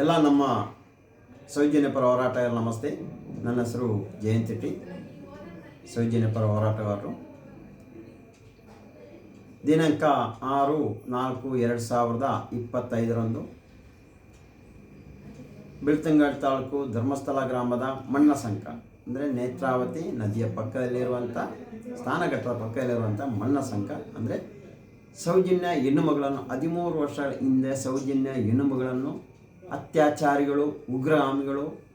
ಎಲ್ಲ ನಮ್ಮ ಸೌಜನ್ಯ ಪರ ಹೋರಾಟಗಾರ ನಮಸ್ತೆ. ನನ್ನ ಹೆಸರು ಜಯಂತ್ ಶೆಟ್ಟಿ. ಸೌಜನ್ಯ ಪರ ಹೋರಾಟಗಾರರು. ದಿನಾಂಕ ಆರು ನಾಲ್ಕು ಎರಡು ಸಾವಿರದ ಇಪ್ಪತ್ತೈದರಂದು ಬಿಳ್ತಂಗಡಿ ತಾಲೂಕು ಧರ್ಮಸ್ಥಳ ಗ್ರಾಮದ ಮಣ್ಣ ಸಂಕ, ಅಂದರೆ ನೇತ್ರಾವತಿ ನದಿಯ ಪಕ್ಕದಲ್ಲಿರುವಂಥ ಸ್ನಾನಘಟ್ಟದ ಪಕ್ಕದಲ್ಲಿರುವಂಥ ಮಣ್ಣ ಸಂಕ, ಅಂದರೆ ಸೌಜನ್ಯ ಹೆಣ್ಣುಮಗಳನ್ನು ಹದಿಮೂರು ವರ್ಷಗಳ ಹಿಂದೆ ಸೌಜನ್ಯ ಹೆಣ್ಣುಮಗಳನ್ನು ಅತ್ಯಾಚಾರಿಗಳು, ಉಗ್ರಗಾಮಿಗಳು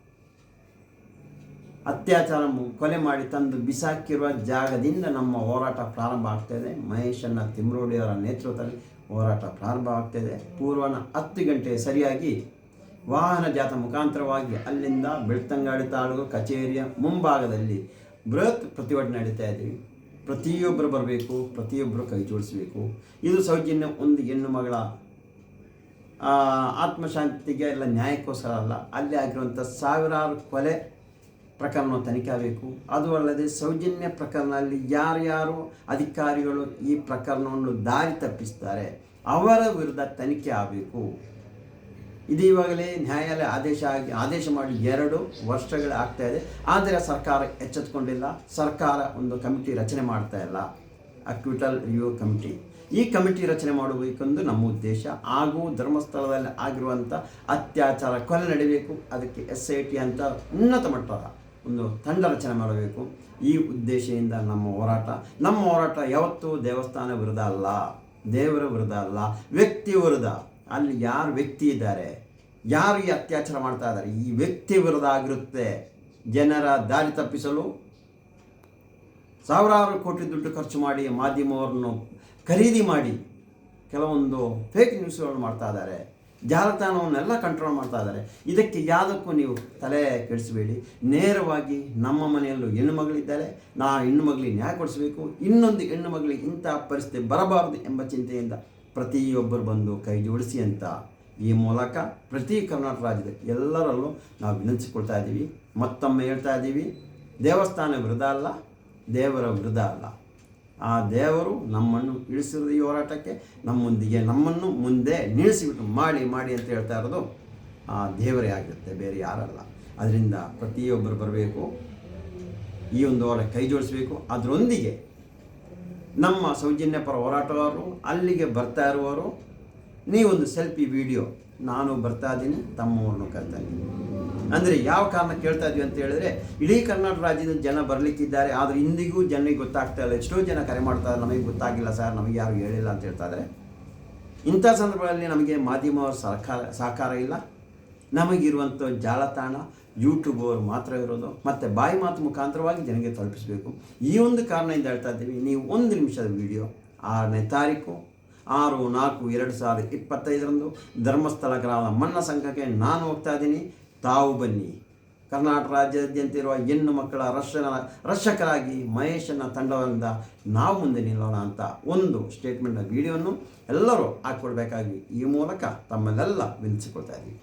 ಅತ್ಯಾಚಾರ ಕೊಲೆ ಮಾಡಿ ತಂದು ಬಿಸಾಕಿರುವ ಜಾಗದಿಂದ ನಮ್ಮ ಹೋರಾಟ ಪ್ರಾರಂಭ ಆಗ್ತಾಯಿದೆ ಮಹೇಶನ ತಿಮ್ರೋಡಿಯವರ ನೇತೃತ್ವದಲ್ಲಿ ಹೋರಾಟ ಪ್ರಾರಂಭ ಆಗ್ತಾಯಿದೆ ಪೂರ್ವನ ಹತ್ತು ಗಂಟೆ ಸರಿಯಾಗಿ ವಾಹನ ಜಾತ ಮುಖಾಂತರವಾಗಿ ಅಲ್ಲಿಂದ ಬೆಳ್ತಂಗಾಡಿ ತಾಲೂಕು ಕಚೇರಿಯ ಮುಂಭಾಗದಲ್ಲಿ ಬೃಹತ್ ಪ್ರತಿಭಟನೆ ನಡೀತಾ ಇದ್ದೀವಿ ಪ್ರತಿಯೊಬ್ಬರು ಬರಬೇಕು ಪ್ರತಿಯೊಬ್ಬರು ಕೈ ಜೋಡಿಸಬೇಕು. ಇದು ಸೌಜನ್ಯ ಒಂದು ಹೆಣ್ಣು ಮಗಳ ಆತ್ಮಶಾಂತಿಗೆ ಎಲ್ಲ ನ್ಯಾಯಕ್ಕೋಸ್ಕರ ಅಲ್ಲ. ಅಲ್ಲಿ ಆಗಿರುವಂಥ ಸಾವಿರಾರು ಕೊಲೆ ಪ್ರಕರಣ ತನಿಖೆ ಆಗಬೇಕು. ಅದು ಅಲ್ಲದೆ ಸೌಜನ್ಯ ಪ್ರಕರಣದಲ್ಲಿ ಯಾರ್ಯಾರು ಅಧಿಕಾರಿಗಳು ಈ ಪ್ರಕರಣವನ್ನು ದಾರಿ ತಪ್ಪಿಸ್ತಾರೆ, ಅವರ ವಿರುದ್ಧ ತನಿಖೆ ಆಗಬೇಕು. ಇದು ಇವಾಗಲೇ ನ್ಯಾಯಾಲಯ ಆದೇಶ ಆಗಿ ಆದೇಶ ಮಾಡಿ ಎರಡು ವರ್ಷಗಳು ಆಗ್ತಾ ಇದೆ. ಆದರೆ ಸರ್ಕಾರ ಎಚ್ಚೆತ್ತುಕೊಂಡಿಲ್ಲ ಸರ್ಕಾರ ಒಂದು ಕಮಿಟಿ ರಚನೆ ಮಾಡ್ತಾ ಇಲ್ಲ. Acquittal review committee. ಈ ಕಮಿಟಿ ರಚನೆ ಮಾಡಬೇಕೆಂದು ನಮ್ಮ ಉದ್ದೇಶ. ಹಾಗೂ ಧರ್ಮಸ್ಥಳದಲ್ಲಿ ಆಗಿರುವಂಥ ಅತ್ಯಾಚಾರ ಕೊಲೆ ನಡೀಬೇಕು. ಅದಕ್ಕೆ ಎಸ್ ಐ ಟಿ ಅಂತ ಉನ್ನತ ಮಟ್ಟದ ಒಂದು ತಂಡ ರಚನೆ ಮಾಡಬೇಕು. ಈ ಉದ್ದೇಶದಿಂದ ನಮ್ಮ ಹೋರಾಟ. ನಮ್ಮ ಹೋರಾಟ ಯಾವತ್ತೂ ದೇವಸ್ಥಾನ ವಿರುದ್ಧ ಅಲ್ಲ. ದೇವರ ವಿರುದ್ಧ ಅಲ್ಲ. ವ್ಯಕ್ತಿ ವಿರುದ್ಧ. ಅಲ್ಲಿ ಯಾರು ವ್ಯಕ್ತಿ ಇದ್ದಾರೆ, ಯಾರು ಈ ಅತ್ಯಾಚಾರ ಮಾಡ್ತಾ ಇದ್ದಾರೆ, ಈ ವ್ಯಕ್ತಿ ವಿರುದ್ಧ ಆಗಿರುತ್ತೆ. ಜನರ ದಾರಿ ತಪ್ಪಿಸಲು ಸಾವಿರಾರು ಕೋಟಿ ದುಡ್ಡು ಖರ್ಚು ಮಾಡಿ ಮಾಧ್ಯಮವನ್ನು ಖರೀದಿ ಮಾಡಿ ಕೆಲವೊಂದು ಫೇಕ್ ನ್ಯೂಸ್ಗಳನ್ನು ಮಾಡ್ತಾ ಇದ್ದಾರೆ. ಜಾಲತಾಣವನ್ನೆಲ್ಲ ಕಂಟ್ರೋಲ್ ಮಾಡ್ತಾ ಇದ್ದಾರೆ. ಇದಕ್ಕೆ ಯಾವುದಕ್ಕೂ ನೀವು ತಲೆ ಕೆಡಿಸಬೇಡಿ. ನೇರವಾಗಿ ನಮ್ಮ ಮನೆಯಲ್ಲೂ ಹೆಣ್ಣು ಮಗಳಿದ್ದಾರೆ. ನಾ ಹೆಣ್ಣು ಮಗಳಿಗೆ ನ್ಯಾಯ ಕೊಡಿಸಬೇಕು. ಇನ್ನೊಂದು ಹೆಣ್ಣು ಮಗಳಿಗೆ ಇಂಥ ಪರಿಸ್ಥಿತಿ ಬರಬಾರದು ಎಂಬ ಚಿಂತೆಯಿಂದ ಪ್ರತಿಯೊಬ್ಬರು ಬಂದು ಕೈ ಜೋಡಿಸಿ ಅಂತ ಈ ಮೂಲಕ ಪ್ರತಿ ಕರ್ನಾಟಕ ರಾಜ್ಯದ ಎಲ್ಲರಲ್ಲೂ ನಾವು ವಿನಂತಿಸಿಕೊಳ್ತಾ ಇದ್ದೀವಿ. ಮತ್ತೊಮ್ಮೆ ಹೇಳ್ತಾ ಇದ್ದೀವಿ. ದೇವಸ್ಥಾನ ವಿರುದ್ಧ ಅಲ್ಲ ದೇವರ ವಿರುದ್ಧ ಅಲ್ಲ. ಆ ದೇವರು ನಮ್ಮನ್ನು ಇಳಿಸಿರೋದು ಈ ಹೋರಾಟಕ್ಕೆ ನಮ್ಮೊಂದಿಗೆ ನಮ್ಮನ್ನು ಮುಂದೆ ನಿಲ್ಲಿಸಿಬಿಟ್ಟು ಮಾಡಿ ಮಾಡಿ ಅಂತ ಹೇಳ್ತಾ ಇರೋದು ಆ ದೇವರೇ ಆಗಿರುತ್ತೆ, ಬೇರೆ ಯಾರಲ್ಲ. ಅದರಿಂದ ಪ್ರತಿಯೊಬ್ಬರು ಬರಬೇಕು, ಈ ಒಂದು ಹೋರಾಟ ಕೈ ಜೋಡಿಸಬೇಕು. ಅದರೊಂದಿಗೆ ನಮ್ಮ ಸೌಜನ್ಯ ಪರ ಹೋರಾಟಗಾರರು ಅಲ್ಲಿಗೆ ಬರ್ತಾ ಇರುವವರು, ನೀವೊಂದು ಸೆಲ್ಫಿ ವಿಡಿಯೋ ನಾನು ಬರ್ತಾ ಇದ್ದೀನಿ, ತಮ್ಮವ್ರನ್ನು ಕರ್ತಾ ಇದ್ದೀನಿ. ಅಂದರೆ ಯಾವ ಕಾರಣ ಕೇಳ್ತಾ ಇದ್ವಿ ಅಂತ ಹೇಳಿದ್ರೆ, ಇಡೀ ಕರ್ನಾಟಕ ರಾಜ್ಯದ ಜನ ಬರಲಿಕ್ಕಿದ್ದಾರೆ, ಆದರೆ ಇಂದಿಗೂ ಜನರಿಗೆ ಗೊತ್ತಾಗ್ತಾ ಇಲ್ಲ. ಎಷ್ಟೋ ಜನ ಕರೆ ಮಾಡ್ತಾರೆ ನಮಗೆ ಗೊತ್ತಾಗಿಲ್ಲ ಸರ್, ನಮಗೆ ಯಾರು ಹೇಳಿಲ್ಲ ಅಂತ ಹೇಳ್ತಾ ಇದ್ದಾರೆ. ಇಂಥ ಸಂದರ್ಭಗಳಲ್ಲಿ ನಮಗೆ ಮಾಧ್ಯಮವ್ರ ಸರ್ಕಾರ, ಸಹಕಾರ ಇಲ್ಲ. ನಮಗಿರುವಂಥ ಜಾಲತಾಣ ಯೂಟ್ಯೂಬ್ ಅವರು ಮಾತ್ರ ಇರೋದು. ಮತ್ತು ಬಾಯಿ ಮಾತು ಮುಖಾಂತರವಾಗಿ ಜನಗೆ ತಲುಪಿಸಬೇಕು. ಈ ಒಂದು ಕಾರಣದಿಂದ ಹೇಳ್ತಾ ಇದ್ದೀವಿ, ನೀವು ಒಂದು ನಿಮಿಷದ ವಿಡಿಯೋ ಆರನೇ ತಾರೀಕು ಆರು, ನಾಲ್ಕು, ಎರಡು ಸಾವಿರದ ಇಪ್ಪತ್ತೈದರಂದು ಧರ್ಮಸ್ಥಳ ಮಣ್ಣ ಸಂಘಕ್ಕೆ ನಾನು ಹೋಗ್ತಾ ಇದ್ದೀನಿ. ತಾವು ಬನ್ನಿ. ಕರ್ನಾಟಕ ರಾಜ್ಯಾದ್ಯಂತ ಇರುವ ಹೆಣ್ಣು ಮಕ್ಕಳ ರಕ್ಷಣ ರಕ್ಷಕರಾಗಿ ಮಹೇಶನ ತಂಡದಿಂದ ನಾವು ಮುಂದೆ ನಿಲ್ಲೋಣ ಅಂತ ಒಂದು ಸ್ಟೇಟ್ಮೆಂಟ್ನ ವಿಡಿಯೋವನ್ನು ಎಲ್ಲರೂ ಹಾಕ್ಕೊಡ್ಬೇಕಾಗಿ ಈ ಮೂಲಕ ತಮ್ಮಲ್ಲೆಲ್ಲ ವಿನಿಸಿಕೊಳ್ತಾ ಇದ್ದೀವಿ.